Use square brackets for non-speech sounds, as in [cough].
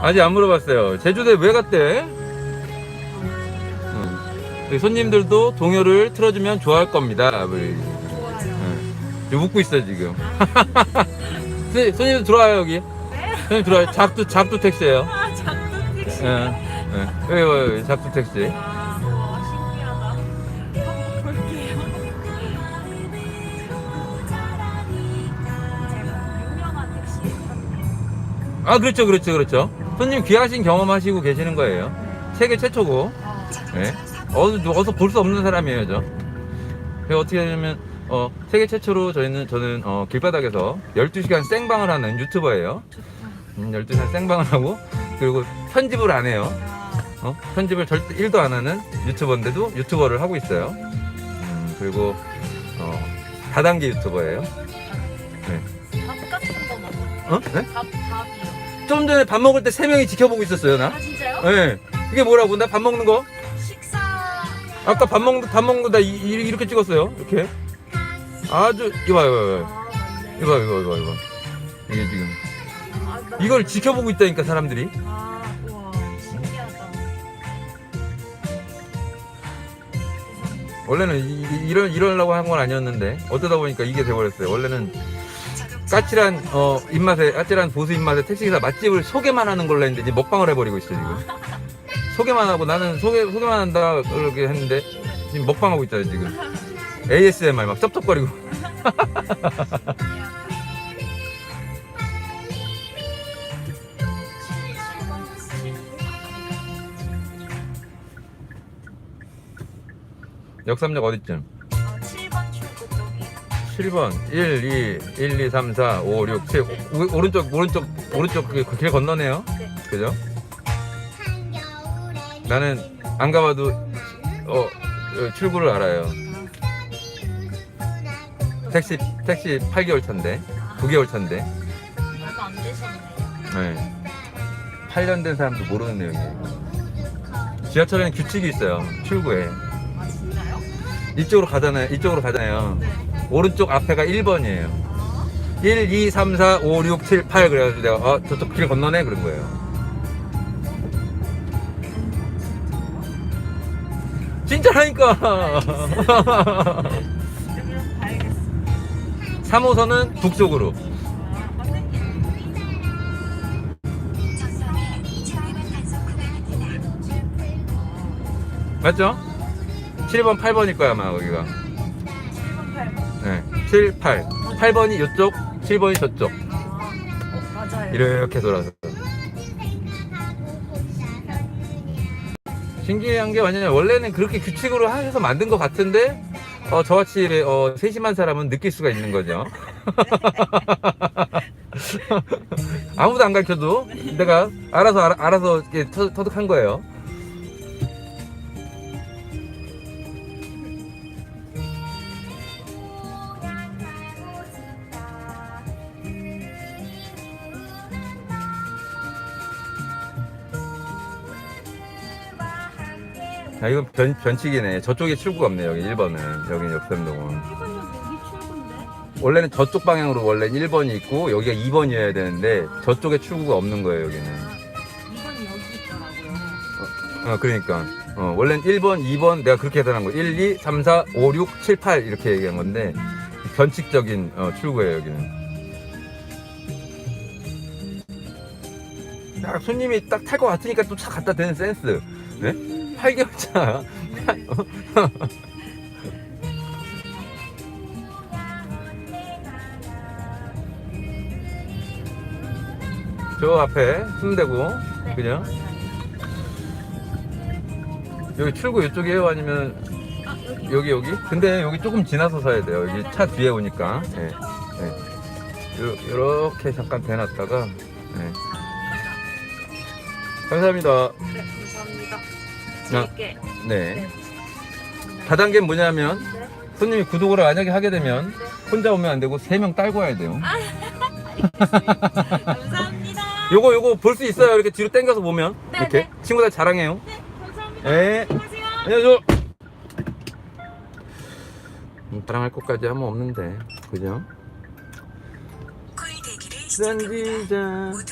아직 안 물어봤어요. 제주도에 왜 갔대? 응. 여기 손님들도 동요를 틀어주면 좋아할 겁니다. 우리. 응. 지금 웃고 있어 지금. [laughs] 손- 손님들 들어와요 여기. 손님 들어와요. 잡두 잡두 택시예요. 아, 작두 택시. 예. 예. 여기, 여기, 여기 잡두 택시. 아, 와, 신기하다. 한번 볼게요. 제가 유명한 택시 탔네요. 아 그렇죠 그렇죠 그렇죠. 손님 귀하신 경험하시고 계시는 거예요. 세계 최초고. 아, 예. 어서 어서 볼 수 없는 사람이에요 저. 그래서 어떻게 하냐면 어 세계 최초로 저희는 저는 어 길바닥에서 12시간 생방을 하는 유튜버예요. 음, 12시간 생방을 하고 그리고 편집을 안 해요. 아, 어? 편집을 절대 1도 안 하는 유튜버인데도 유튜버를 하고 있어요. 음, 그리고 어, 다단계 유튜버예요. 밥 같은 거 먹어. 어? 네? 밥. 좀 전에 밥 먹을 때 세 명이 지켜보고 있었어요, 나. 아, 진짜요? 예. 이게 뭐라고? 나 밥 먹는 거? 식사. 아까 밥 먹는 밥 먹는 거나 이렇게 찍었어요. 이렇게. 아주 이봐 이봐 이봐. 아, 맞네. 이봐 이봐 이봐 이봐. 이게 지금 아, 나- 이걸 지켜보고 있다니까 사람들이. 아, 우와, 신기하다. 원래는 이, 이- 이런 이러려고 한 건 아니었는데 어쩌다 보니까 이게 돼버렸어요. 원래는 까칠한 어 입맛에 까칠한 보수 입맛에 택시기사 맛집을 소개만 하는 걸로 했는데 이제 먹방을 해버리고 있어 지금. 소개만 하고 나는 소개 소개만 한다 그렇게 했는데 지금 먹방하고 있잖아요 지금. ASMR 막 쩝쩝거리고. [laughs] 역삼역 어디쯤? 아, 7번 출구 쪽이. 7번 1, 2, 1, 2, 3, 4, 5, 6, 7 오, 오른쪽 오른쪽 오른쪽 그, 길 건너네요 네. 그죠? 나는 안 가봐도 어, 어, 출구를 알아요 택시 택시 8개월 차인데 9개월 차인데 얼마 안 되셨네요. 네. 8년 된 사람도 모르는 내용이에요 지하철에는 규칙이 있어요 출구에 아, 진짜요? 이쪽으로 가잖아요 이쪽으로 가잖아요 네. 오른쪽 앞에가 1번이에요 아, 1, 2, 3, 4, 5, 6, 7, 8 그래가지고 내가 어 저쪽 길 건너네 그런 거예요 진짜라니까 여기로 가야겠습니다. 3호선은 북쪽으로 아, 길. 맞죠? 7번 8번일 거야 아마 거기가 7번, 8번. 네. 7, 8 8번이 이쪽 7번이 저쪽. 맞아요. 이렇게 돌아서. 신기한 게 뭐냐면 원래는 그렇게 규칙으로 하셔서 만든 것 같은데 어, 저같이 어, 세심한 사람은 느낄 수가 있는 거죠. [laughs] 아무도 안 가르쳐도 내가 알아서 알아, 터, 터득한 거예요 아 이건 변, 변칙이네. 저쪽에 출구가 없네 여기 1번은. 여기 역삼동은. 1번역 여기 출구인데? 원래는 저쪽 방향으로 원래 1번이 있고 여기가 2번이어야 되는데 저쪽에 출구가 없는 거예요 여기는. 2번이 여기 있더라고요. 어 그러니까. 어 원래는 1번 2번 내가 그렇게 계산한 거. 1, 2, 3, 4, 5, 6, 7, 8 이렇게 얘기한 건데 변칙적인 어, 출구예요 여기는. 야 손님이 딱 탈 것 같으니까 또 차 갖다 대는 센스. 네? 8개월 차 [laughs] 저 앞에 순대구 네. 맞아요. 여기 출구 이쪽이에요 아니면 아, 여기. 여기 여기? 근데 여기 조금 지나서 서야 돼요 여기 차 뒤에 오니까 예, 예. 요, 요렇게 잠깐 대놨다가 예. 감사합니다 네, 감사합니다. 아. 재밌게. 네 네. 다단계 는 뭐냐면 네. 손님이 구독을 만약에 하게 되면 네. 혼자 오면 안 되고 세 명 딸고 와야 돼요 [laughs] 감사합니다. 요거 요거 볼 수 있어요 이렇게 뒤로 당겨서 보면 네, 이렇게 네. 친구들 자랑해요 네, 감사합니다. 예 안녕하세요. 안녕하세요 음, 자랑할 것까지 하면 없는데 그죠? 대기를 던지자